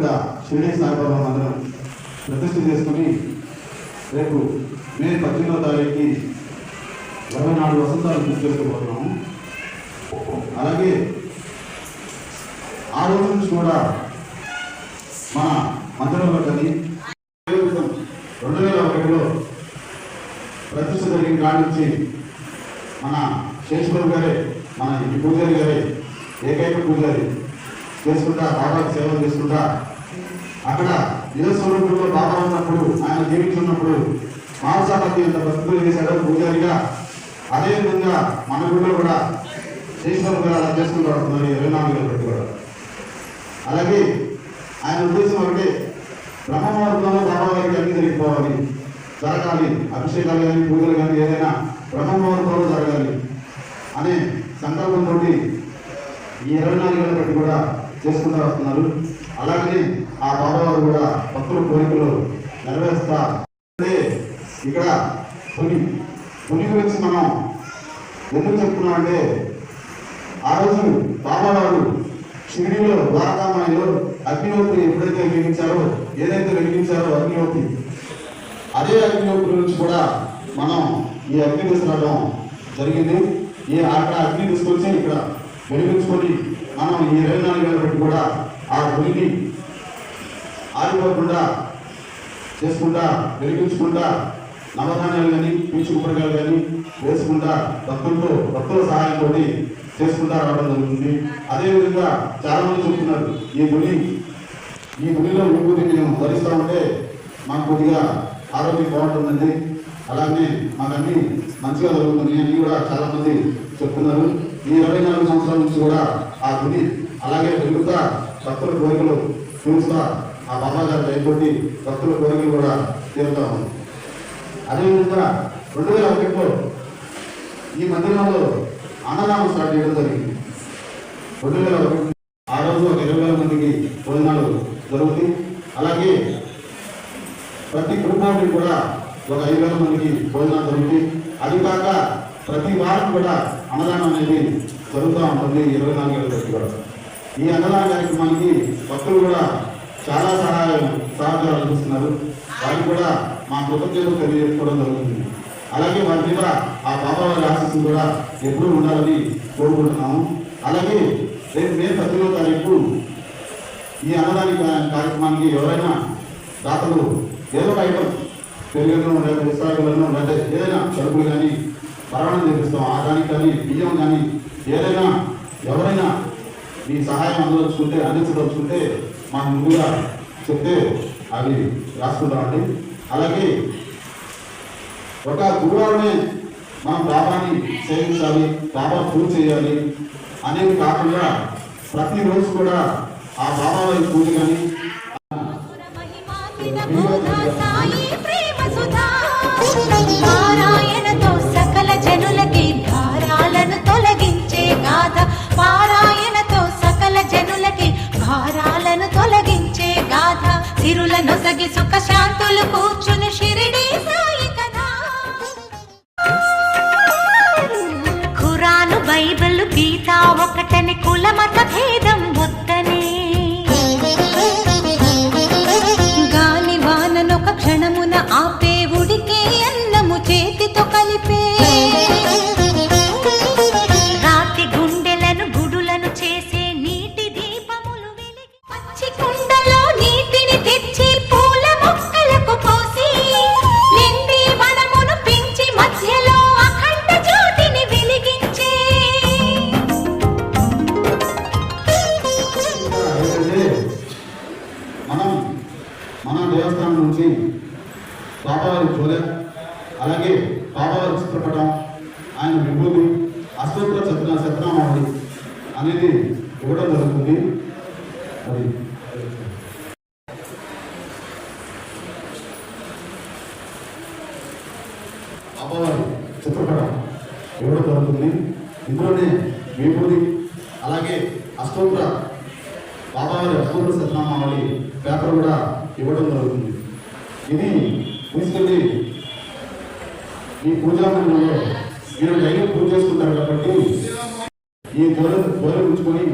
పెద్ద షిరిడి సాయిబాబా మందిరం ప్రతిష్ఠ చేసుకుని రేపు మే పద్దెనిమిదో తారీఖుకి ఇరవై నాలుగు వసంతాలు పూర్తి చేసుకోబోతున్నాము. అలాగే ఆ రోజు నుంచి కూడా మన మందిరంలో కానీ రెండు వేల ఒకటిలో ప్రతిష్ట జరిగిన కాడి నుంచి మన శేషబాబు గారే మన ఇంటి పూజారి గారే ఏకైక పూజారి చేసుకుంటా బాగా సేవలు చేసుకుంటా అక్కడ నిజస్వరూపంలో బాబా ఉన్నప్పుడు ఆయన జీవించున్నప్పుడు మాంసాపతి ఎంత భక్తులు చేశాడో పూజారిగా అదేవిధంగా మన గుడిలో కూడా శ్రీశ్వరం గారు అలా చేసుకుంటూ మరి ఇరవై నాలుగు పెట్టుకోవడం కూడా. అలాగే ఆయన ఉద్దేశం ఒకటి బ్రహ్మముహూర్తంలో బాబా గారికి అన్ని జరిగిపోవాలి జరగాలి అభిషేకాలు కానీ పూజలు కానీ ఏదైనా బ్రహ్మముహూర్తంలో జరగాలి అనే సంకల్పంతో ఈ ఇరవై నాలుగు వేల కూడా చేసుకుంటూ వస్తున్నారు. అలాగనే ఆ బాబావారు కూడా భక్తుల కోరికలు నెరవేరుస్తా ఇక్కడ పులి పులి గురించి మనం ఎందుకు చెప్తున్నామంటే ఆ రోజు బాబావారు షిరిడిలో ద్వారకామాయిలో అగ్నిహోత్రి ఎప్పుడైతే వెలిగించారో ఏదైతే వెలిగించారో అగ్నిహోత్రి అదే అగ్నిహోత్రి నుంచి కూడా మనం ఈ అగ్ని తీసుకురావడం జరిగింది. ఈ అక్కడ అగ్ని తీసుకొచ్చి ఇక్కడ వెలిగించుకొని మనం ఈ ఇరవై నాలుగు వేల పెట్టి కూడా ఆ పులిని ఆరిపోకుండా చేసుకుంటా వెలిగించుకుంటా నవధాన్యాలు కానీ పీచు కుప్పరికాయలు కానీ వేసుకుంటా భక్తులతో భక్తుల సహాయంతో చేసుకుంటా రావడం జరుగుతుంది. అదేవిధంగా చాలా మంది చెప్తున్నారు ఈ గుడి ఈ గుడిలో విభూతి మేము ధరిస్తూ ఉంటే మాకు కొద్దిగా ఆరోగ్యం బాగుంటుందండి. అలాగే మాకన్నీ మంచిగా జరుగుతుంది అని కూడా చాలా మంది చెప్తున్నారు. ఈ ఇరవై నాలుగు సంవత్సరాల నుంచి కూడా ఆ గుడి అలాగే వెలుగుతా భక్తుల కోరికలు చూస్తా ఆ బాబా గారి భక్తుల కోరికలు కూడా తీరుతా ఉంది. అదేవిధంగా రెండు వేల ఒకటిలో ఈ మందిరంలో అన్నదానం స్టార్ట్ చేయడం జరిగింది. రెండు వేల ఒకటి ఆ రోజు ఒక ఇరవై వేల మందికి భోజనాలు జరుగుతాయి. అలాగే ప్రతి కుటుంబానికి కూడా ఒక ఐదు వేల మందికి భోజనాలు జరుగుతాయి. అది కాక ప్రతి వారం కూడా అన్నదానం అనేది జరుగుతూ ఉంటుంది ఇరవై నాలుగు గంటల కూడా ఈ అన్నదాన కార్యక్రమానికి భక్తులు కూడా చాలా సహాయం సహకారాలు అందిస్తున్నారు. వారికి కూడా మా కృతజ్ఞతలు తెలియజేసుకోవడం జరుగుతుంది. అలాగే వారి మీద ఆ బాబా వారి ఆశీస్సులు కూడా ఎప్పుడూ ఉండాలని కోరుకుంటున్నాము. అలాగే రేపు మే పద్దెనిమిదో తారీఖు ఈ అన్నదాని కార్యక్రమానికి ఎవరైనా దాతలు ఏదో ఒక ఐటమ్ పెరుగులను లేదా విస్తారాలను లేదా ఏదైనా సరుకులు కానీ పరవాణం చేపిస్తాం ఆ దానికి కానీ బియ్యం కానీ ఏదైనా ఎవరైనా మీ సహాయం అందదలుచుకుంటే అందించదలుచుకుంటే మాకు ముందుగా చెప్తే అవి రాసుకుంటామండి. అలాగే ఒక గురువారమే మనం పాపాన్ని సేవించాలి పాపం పూజ చేయాలి అనేవి కాకుండా ప్రతిరోజు కూడా ఆ బాబా పూజ కానీ సుఖ శాంతులు కూర్చుని షిరిడి సాయి కదా. ఖురాను బైబిల్ గీత ఒకటని కులమత అష్టోత్తర సత్య అనేది ఇవ్వడం జరుగుతుంది. అది. బాబావారి చిత్రపటం ఇవ్వడం జరుగుతుంది. ఇందులోనే విభూతి అలాగే అష్టోత్తర బాబావారి అష్టోత్తర సత్యనామావళి పేపర్ కూడా ఇవ్వడం జరుగుతుంది. ఇది తీసుకెళ్ళి ఈ పూజా మందిరంలో మీరు డైలీ పూజ చేసుకుంటారు కాబట్టి ఈ ధ్వని ధ్వని ఉంచుకొని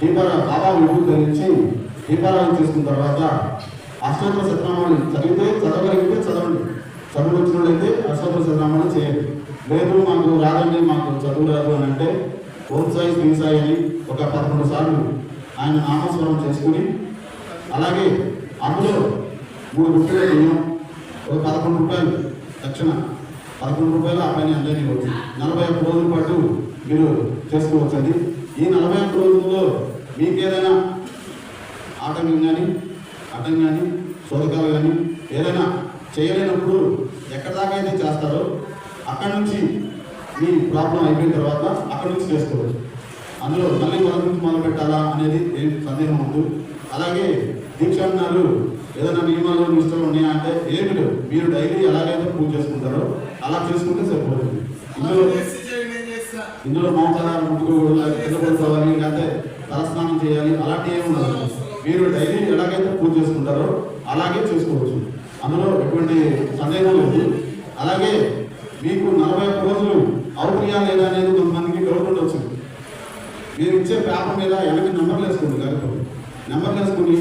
దీపాల బాబా విభూతి ధరించి దీపారాధన చేసుకున్న తర్వాత అష్టోత్తర శతనామాలు చదివితే చదవగలిగితే చదవండి. చదువు వచ్చినట్లయితే వాళ్ళైతే అష్టోత్తర చేయండి. లేదు మాకు రాదండి మాకు చదువు రాదు అని అంటే ఓం సాయి శ్రీ సాయి అని ఒక పదకొండు సార్లు ఆయన నామస్మరణం చేసుకుని అలాగే అందులో మూడు రూపాయల బియ్యం ఒక పదకొండు రూపాయలు దక్షిణ పదకొండు రూపాయలు ఆ పైన అందరినీ నలభై ఒక్క రోజుల పాటు మీరు చేసుకోవచ్చండి. ఈ నలభై ఒక్క రోజుల్లో మీకు ఏదైనా ఆటంకం కానీ అడ్డం కానీ శోధకాలు కానీ ఏదైనా చేయలేనప్పుడు ఎక్కడి దాకా అయితే చేస్తారో అక్కడి నుంచి మీ ప్రాబ్లం అయిపోయిన తర్వాత అక్కడి నుంచి చేసుకోవచ్చు. అందులో మళ్ళీ మొదటి నుంచి మొదలు పెట్టాలా అనేది ఏం సందేహం ఉంది అలాగే దీక్ష అన్నారు ఏదైనా నియమాలు నిష్టలు ఉన్నాయా అంటే ఏమిటో మీరు డైలీ ఎలాగైతే పూజ చేసుకుంటారో అలా చేసుకుంటే సరిపోతుంది. ఇందులో ఇందులో మాంసాహారం ముట్టుకోకూడదు లేకపోతే పడుకోవాలి లేకపోతే తలస్నానం చేయాలి అలాంటి ఏమి ఉండదు. మీరు డైలీ ఎలాగైతే పూజ చేసుకుంటారో అలాగే చేసుకోవచ్చు. అందులో ఎటువంటి సందేహం లేదు. అలాగే మీకు నలభై ఒక్క రోజులు అవుతున్నాయా లేదా అనేది కొంతమందికి డౌట్ ఉండొచ్చు. మీరు ఇచ్చే పేపర్ మీద వెనక్కి నెంబర్లు వేసుకోండి కాకపోతే నెంబర్లు వేసుకుని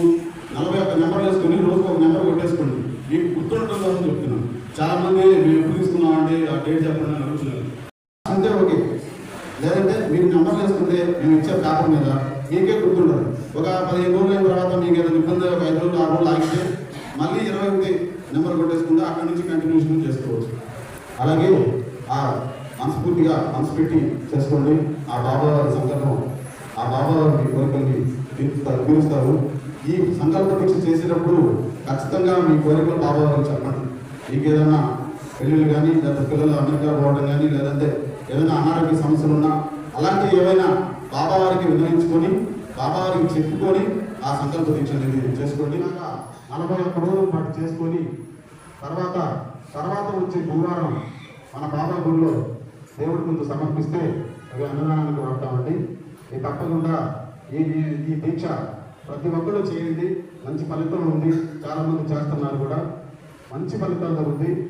నలభై ఒక్క నెంబర్లు వేసుకుని రోజుకు ఒక నెంబర్ కొట్టేసుకోండి. మీకు గుర్తుంటుందో అని చెప్తున్నాను. చాలా మంది మేము ఎప్పుడు తీసుకున్నామంటే ఆ డేట్ చెప్పండి అని అడుగుతున్నారు అంతే ఓకే లేదంటే మీరు నెంబర్ వేసుకుంటే మేము ఇచ్చే పేపర్ మీద మీకే గుర్తుండదు. ఒక పదిహేను రోజులు అయిన తర్వాత మీకు ఏదైనా ఇబ్బంది ఒక ఐదు రోజులు ఆరు రోజులు ఆగితే మళ్ళీ ఇరవై ఒకటి నెంబర్ కొట్టేసుకుంటే అక్కడి నుంచి కంటిన్యూషన్ చేసుకోవచ్చు. అలాగే ఆ మనస్ఫూర్తిగా మనసు పెట్టి చేసుకోండి. ఆ బాబా వారి సంకల్పం ఆ బాబా వారి కోరికల్ని తీరుస్తారు తీరుస్తారు. ఈ సంకల్ప దీక్ష చేసేటప్పుడు ఖచ్చితంగా మీ కోరికలు బాబా వారికి చెప్పండి. మీకు ఏదైనా పెళ్ళిళ్ళు కానీ లేదా పిల్లలు అమెరికా పోవడం కానీ లేదంటే ఏదైనా అనారోగ్య సమస్యలు ఉన్నా అలాంటి ఏవైనా బాబా వారికి బాబావారికి చెప్పుకొని ఆ సంకల్ప దీక్ష చేసుకోండి. నలభై ఒక్క రోజుల పాటు చేసుకొని తర్వాత తర్వాత వచ్చే గురువారం మన బాబా గుడిలో దేవుడి ముందు సమర్పిస్తే అవి అన్నదానానికి వాడతామండి. ఇది తప్పకుండా ఈ ఈ- దీక్ష ప్రతి ఒక్కరూ చేయండి. మంచి ఫలితం ఉంది. చాలామంది చేస్తున్నారు కూడా. మంచి ఫలితాలు ఉంది